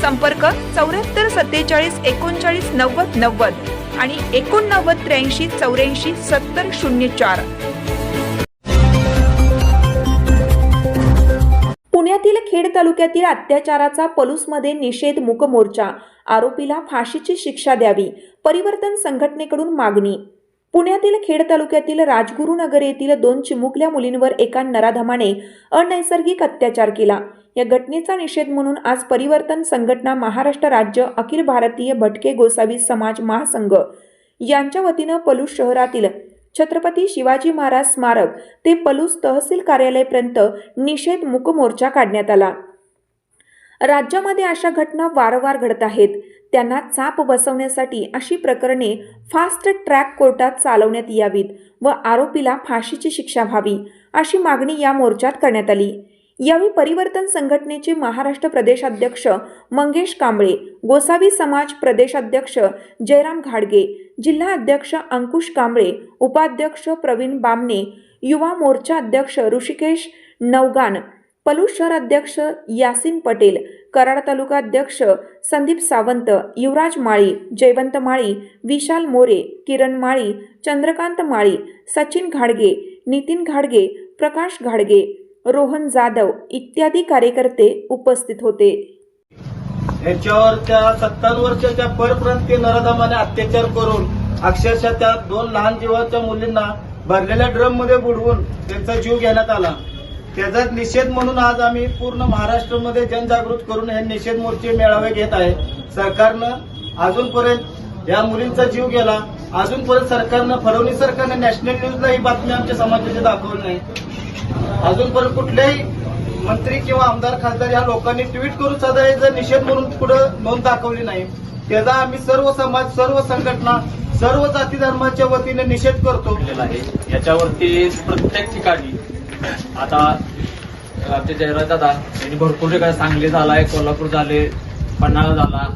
संपर्क चौऱ्याहत्तर सत्तेचाळीस एकोणचाळीस नव्वद नव्वद आणि एकोणनव्वद त्र्याऐंशी चौऱ्याऐंशी सत्तर शून्य चार. पुण्यातील खेड तालुक्यातील अत्याचाराचा पलूसमध्ये निषेध मुकमोर्चा. आरोपीला फाशीची शिक्षा द्यावी. परिवर्तन संघटनेकडून मागणी. पुण्यातील खेड तालुक्यातील राजगुरुनगर येथील दोन चिमुकल्या मुलींवर एका नराधमाने अनैसर्गिक अत्याचार केला. या घटनेचा निषेध म्हणून आज परिवर्तन संघटना महाराष्ट्र राज्य अखिल भारतीय भटके गोसावी समाज महासंघ यांच्या वतीनं पलूस शहरातील छत्रपती शिवाजी महाराज स्मारक ते पलूस तहसील कार्यालयापर्यंत निषेध मूक मोर्चा काढण्यात आला. राज्यामध्ये अशा घटना वारंवार घडत आहेत. त्यांना चाप बसवण्यासाठी अशी प्रकरणे फास्ट ट्रॅक कोर्टात चालवण्यात यावीत व आरोपीला फाशीची शिक्षा व्हावी अशी मागणी या मोर्चात करण्यात आली. यावेळी परिवर्तन संघटनेचे महाराष्ट्र प्रदेशाध्यक्ष मंगेश कांबळे गोसावी समाज प्रदेशाध्यक्ष जयराम घाडगे जिल्हा अध्यक्ष अंकुश कांबळे उपाध्यक्ष प्रवीण बामणे युवा मोर्चा अध्यक्ष ऋषिकेश नवगान पलूस शहर अध्यक्ष यासिन पटेल कराड तालुकाध्यक्ष संदीप सावंत युवराज माळी जयवंत माळी विशाल मोरे किरण माळी चंद्रकांत माळी सचिन घाडगे नितीन घाडगे प्रकाश घाडगे रोहन जाधव इत्यादी कार्यकर्ते उपस्थित होते. याच्यावर त्या सत्तावन्न वर्षाच्या परप्रांतीय नराधमाने अत्याचार करून अक्षरशः त्या दोन लहान जीवाच्या मुलींना भरलेल्या ड्रममध्ये बुडवून त्यांचा जीव घेण्यात आला. त्याचा निषेध म्हणून आज आम्ही पूर्ण महाराष्ट्रामध्ये जनजागृत करून हे निषेध मोर्चे मेळावे घेत आहे. सरकारनं अजूनपर्यंत या मुलींचा जीव गेला. अजूनपर्यंत सरकारनं फडणवीस सरकारनं नॅशनल न्यूजला ही बातमी आमच्या समाजाची दाखवली नाही अजूनपर्यंत कुठल्याही मंत्री किंवा आमदार खासदार या लोकांनी ट्विट करून सदा याचा निषेध म्हणून पुढे नोंद दाखवली नाही. त्याचा आम्ही सर्व समाज सर्व संघटना सर्व जाती धर्माच्या वतीने निषेध करतो. आहे याच्यावरती प्रत्येक ठिकाणी आता आमचे जयराज दादा यांनी भरपूर ठिकाणी सांगली झालाय कोल्हापूर झाले पन्हाळा झाला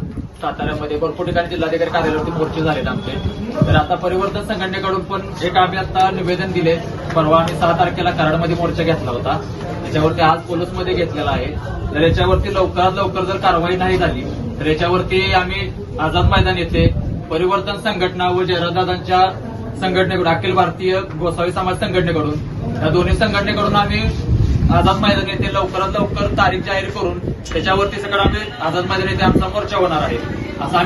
साताऱ्यामध्ये भरपूर ठिकाणी जिल्हाधिकारी कार्यालयावरती मोर्चे झालेत आमचे. तर आता परिवर्तन संघटनेकडून पण एक आम्ही आता निवेदन दिले. परवा आम्ही सहा तारखेला कराडमध्ये मोर्चा घेतला होता. त्याच्यावरती आज पोलीसमध्ये घेतलेला आहे. तर याच्यावरती लवकरात लवकर जर कारवाई नाही झाली तर याच्यावरती आम्ही आझाद मैदान येथे परिवर्तन संघटना व जयराजदादांच्या संघटनेकडून अखिल भारतीय गोसावी समाज संघटनेकडून या दोन्ही संघटनेकडून आम्ही आझाद मैदान येथे लवकरात लवकर तारीख जाहीर करून त्याच्यावरती सगळं आम्ही आझाद मैदान येथे आमचा मोर्चा होणार आहे. असं आम्ही